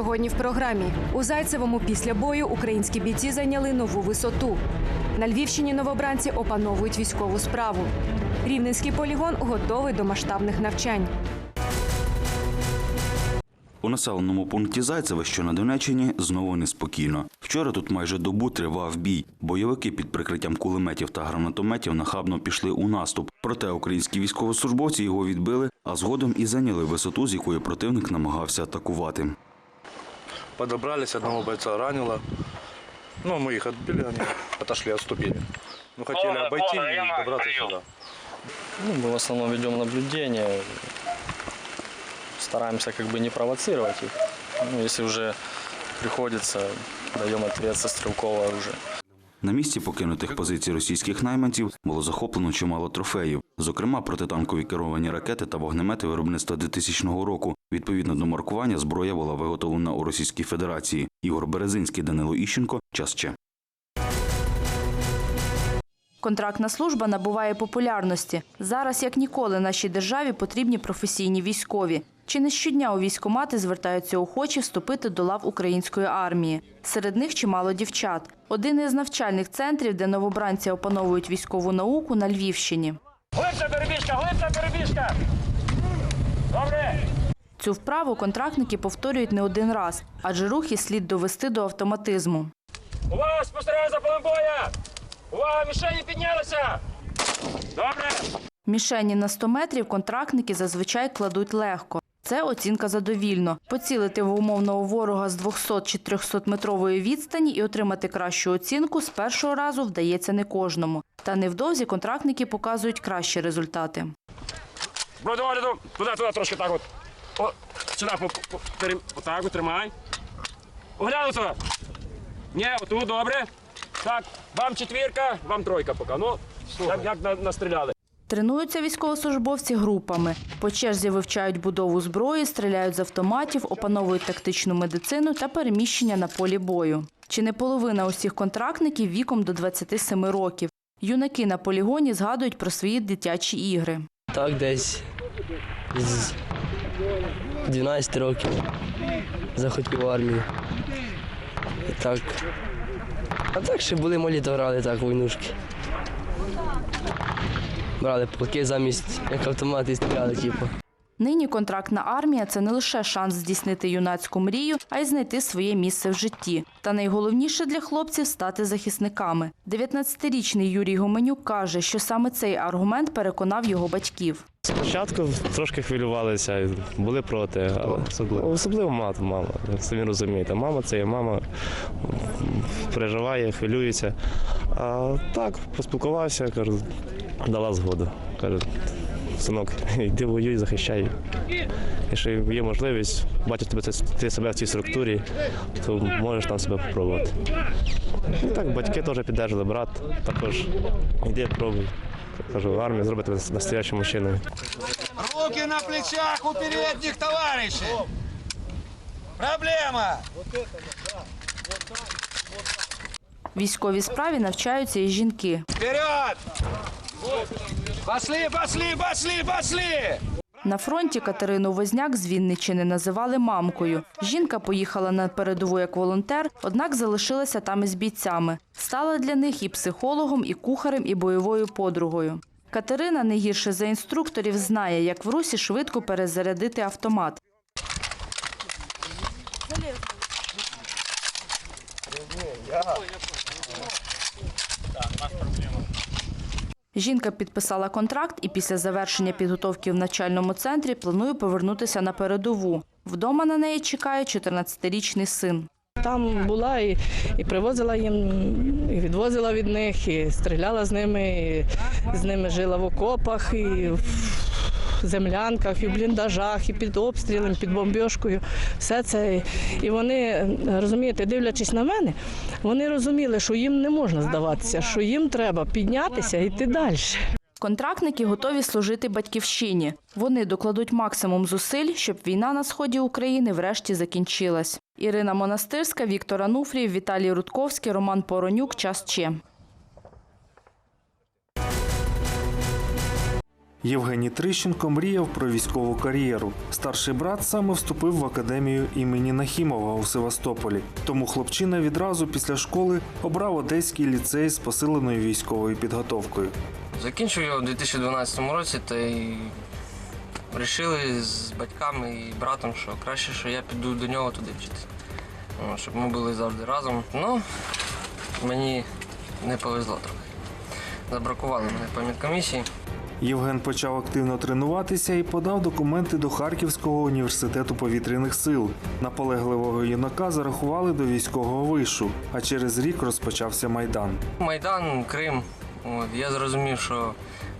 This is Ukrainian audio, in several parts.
Сьогодні в програмі у Зайцевому після бою українські бійці зайняли нову висоту. На Львівщині новобранці опановують військову справу. Рівненський полігон готовий до масштабних навчань. У населеному пункті Зайцеве, що на Донеччині, знову неспокійно. Вчора тут майже добу тривав бій. Бойовики під прикриттям кулеметів та гранатометів нахабно пішли у наступ. Проте українські військовослужбовці його відбили, а згодом і зайняли висоту, з якої противник намагався атакувати. Подобрались, одного бойца ранило. Ну, мы их отбили, они отошли, отступили. Ну, хотели обойти и добраться сюда. Ну, мы в основном ведем наблюдение, стараемся как бы не провоцировать их. Ну, если уже приходится, даем ответ со стрелкового оружия. На місці покинутих позицій російських найманців було захоплено чимало трофеїв, зокрема протитанкові керовані ракети та вогнемети виробництва 2000 року. Відповідно до маркування, зброя була виготовлена у Російській Федерації. Ігор Березинський, Данило Іщенко. Час ще. Контрактна служба набуває популярності. Зараз, як ніколи, нашій державі потрібні професійні військові. Чи не щодня у військкомати звертаються охочі вступити до лав української армії. Серед них чимало дівчат. Один із навчальних центрів, де новобранці опановують військову науку на Львівщині. Глибша перебіжка, глибша перебіжка. Добре. Цю вправу контрактники повторюють не один раз, адже рухи слід довести до автоматизму. Увага, спостерігаю за полем боя. Увага, мішені піднялися. Добре. Мішені на 100 метрів контрактники зазвичай кладуть легко. Це оцінка задовільно. Поцілити в умовного ворога з 200 чи 300 метрової відстані і отримати кращу оцінку з першого разу вдається не кожному. Та невдовзі контрактники показують кращі результати. Бро, давай, давай, туди, туди трошки так от. О, сюди, по, по, перем... отак от, тримай. Оглянуто. Ні, отут, добре. Так, вам четвірка, вам тройка поки. Ну, як, як на- настріляли. Тренуються військовослужбовці групами. По черзі вивчають будову зброї, стріляють з автоматів, опановують тактичну медицину та переміщення на полі бою. Чи не половина усіх контрактників віком до 27 років. Юнаки на полігоні згадують про свої дитячі ігри. Так, десь з 12 років захотів в армію. І так. А так ще були малі, то грали так, войнушки. Брали полки замість як автомати стріляли, типу. Нині контрактна армія це не лише шанс здійснити юнацьку мрію, а й знайти своє місце в житті. Та найголовніше для хлопців стати захисниками. 19-річний Юрій Гоменюк каже, що саме цей аргумент переконав його батьків. Спочатку трошки хвилювалися, були проти, але особливо, особливо мама, мама, самі розумієте. Мама це є мама, переживає, хвилюється. А так, поспілкувався, кажу, дала згоду. Каже, синок, йди воюй, захищай. Якщо є можливість, бачиш тебе це- ти себе в цій структурі, то можеш там себе спробувати. І так, батьки теж піддержали, брат також йди, пробуй. Кажу, армія зробить тебе настоящим мужчиною. Руки на плечах у передних товарищей. Проблема. Військовій справі навчаються і жінки. Вперед! Пошли, пошли, пошли, пошли! На фронті Катерину Возняк з Вінничини називали мамкою. Жінка поїхала на передову як волонтер, однак залишилася там із бійцями. Стала для них і психологом, і кухарем, і бойовою подругою. Катерина не гірше за інструкторів знає, як в русі швидко перезарядити автомат. Жінка підписала контракт і після завершення підготовки в навчальному центрі планує повернутися на передову. Вдома на неї чекає 14-річний син. Там була і, і привозила їм, і відвозила від них, і стріляла з ними, і з ними жила в окопах, і землянках, і в бліндажах, і під обстрілом, під бомбьошкою. Все це. І вони, розумієте, дивлячись на мене, вони розуміли, що їм не можна здаватися, що їм треба піднятися і йти далі. Контрактники готові служити батьківщині. Вони докладуть максимум зусиль, щоб війна на сході України врешті закінчилась. Ірина Монастирська, Віктор Ануфрів, Віталій Рудковський, Роман Поронюк. Час Че. Євгеній Трищенко мріяв про військову кар'єру. Старший брат саме вступив в академію імені Нахімова у Севастополі. Тому хлопчина відразу після школи обрав Одеський ліцей з посиленою військовою підготовкою. Закінчив його у 2012 році та й вирішили з батьками і братом, що краще, що я піду до нього туди вчитися. Щоб ми були завжди разом. Ну, мені не повезло трохи. Забракували мене по медкомісії. Євген почав активно тренуватися і подав документи до Харківського університету повітряних сил. Наполегливого юнака зарахували до військового вишу, а через рік розпочався майдан. Майдан, Крим. От, я зрозумів, що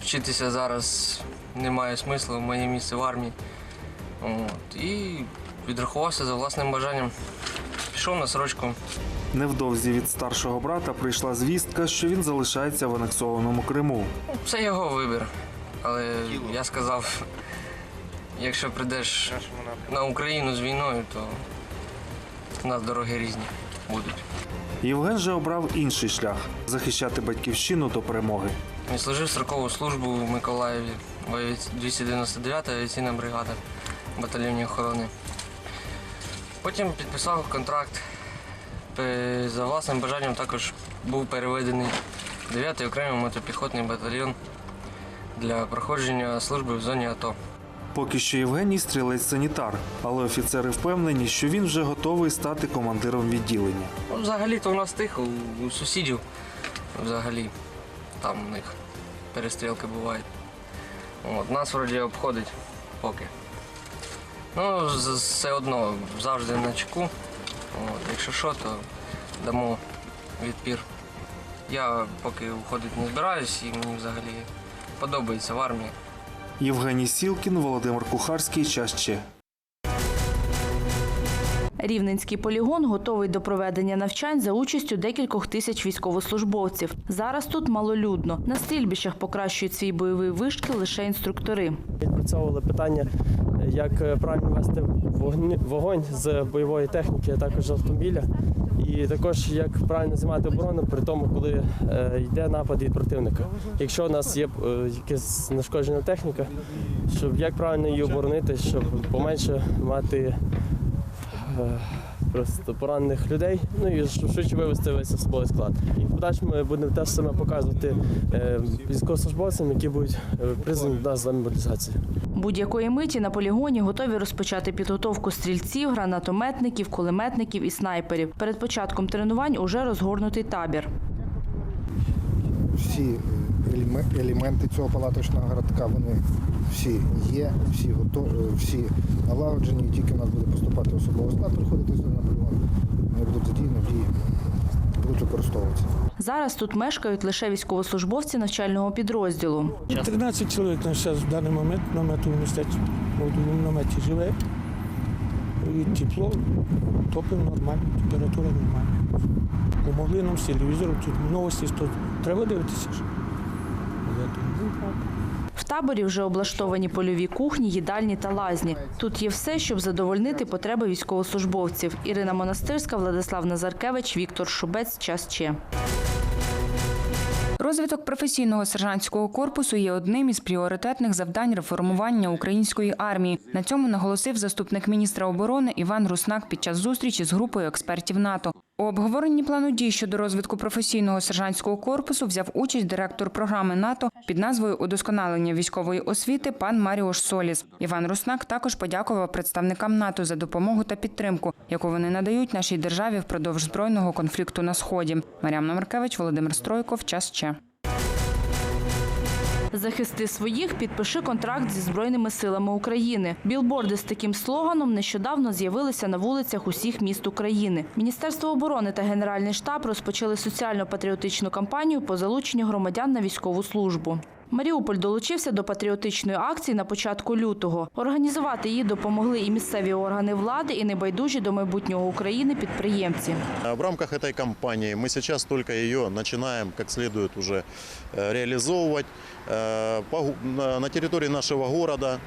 вчитися зараз немає смислу, моє місце в армії. От, і відрахувався за власним бажанням. Пішов на срочку. Невдовзі від старшого брата прийшла звістка, що він залишається в анексованому Криму. Це його вибір. Але я сказав, якщо прийдеш на Україну з війною, то у нас дороги різні будуть. Євген же обрав інший шлях захищати батьківщину до перемоги. Він служив строкову службу в Миколаєві, 299-та авіаційна бригада батальйоні охорони. Потім підписав контракт. За власним бажанням також був переведений 9-й окремий мотопіхотний батальйон для проходження служби в зоні АТО. Поки що Євгеній стрілець-санітар, але офіцери впевнені, що він вже готовий стати командиром відділення. Ну, взагалі-то у нас тихо, у, у сусідів взагалі там у них перестрілки бувають. От, нас вроді обходить поки. Ну, все одно завжди на чеку. От, якщо що, то дамо відпір. Я поки уходити не збираюсь і мені взагалі подобається в армії. Євгеній Сілкін, Володимир Кухарський. Час ще. Рівненський полігон готовий до проведення навчань за участю декількох тисяч військовослужбовців. Зараз тут малолюдно. На стрільбищах покращують свій бойовий вишкіл лише інструктори. Відпрацьовували питання, як е, правильно вести вогонь з бойової техніки, а також автомобіля. І також як правильно займати оборону при тому, коли е, йде напад від противника. Якщо у нас є е, якась нашкоджена техніка, щоб як правильно її оборонити, щоб поменше мати просто поранених людей, ну і швидше вивести весь особовий склад. І в подальшому ми будемо теж саме показувати е, військовослужбовцям, які будуть е, призвані до нас за мобілізацію. Будь-якої миті на полігоні готові розпочати підготовку стрільців, гранатометників, кулеметників і снайперів. Перед початком тренувань уже розгорнутий табір. всі е, елементи цього палаточного городка, вони всі є, всі готові, всі налагоджені, тільки в нас буде поступати особовий склад, приходити сюди на полігон, вони будуть задіяні дії, будуть використовуватися. Зараз тут мешкають лише військовослужбовці навчального підрозділу. 13 чоловік на зараз в даний момент в містечку. В наметі живе. І тепло, топимо нормально, температура нормальна. Помогли нам з телевізором, тут новості, треба дивитися ж. Я думаю, ну, так. В таборі вже облаштовані польові кухні, їдальні та лазні. Тут є все, щоб задовольнити потреби військовослужбовців. Ірина Монастирська, Владислав Назаркевич, Віктор Шубець. Час ще. Розвиток професійного сержантського корпусу є одним із пріоритетних завдань реформування української армії. На цьому наголосив заступник міністра оборони Іван Руснак під час зустрічі з групою експертів НАТО. У обговоренні плану дій щодо розвитку професійного сержантського корпусу взяв участь директор програми НАТО під назвою Удосконалення військової освіти пан Маріош Соліс. Іван Руснак також подякував представникам НАТО за допомогу та підтримку, яку вони надають нашій державі впродовж збройного конфлікту на сході. Мар'ям Номеркевич, Володимир Стройков. Час ще. Захисти своїх, підпиши контракт зі Збройними силами України. Білборди з таким слоганом нещодавно з'явилися на вулицях усіх міст України. Міністерство оборони та Генеральний штаб розпочали соціально-патріотичну кампанію по залученню громадян на військову службу. Маріуполь долучився до патріотичної акції на початку лютого. Організувати її допомогли і місцеві органи влади, і небайдужі до майбутнього України підприємці. В рамках этой кампании мы сейчас только ее начинаем как следует уже э, реализовывать. Э, по гу- на- На территории нашего города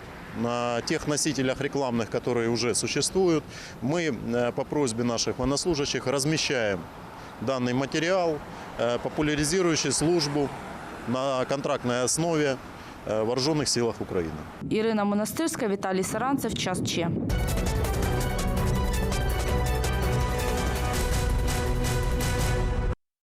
на тех носителях рекламных, которые уже существуют, мы э, по просьбе наших военнослужащих размещаем данный материал, э, популяризирующий службу на контрактной основе э, в вооруженных силах Украины. Ірина Монастирська, Віталій Саранцев. Час Че.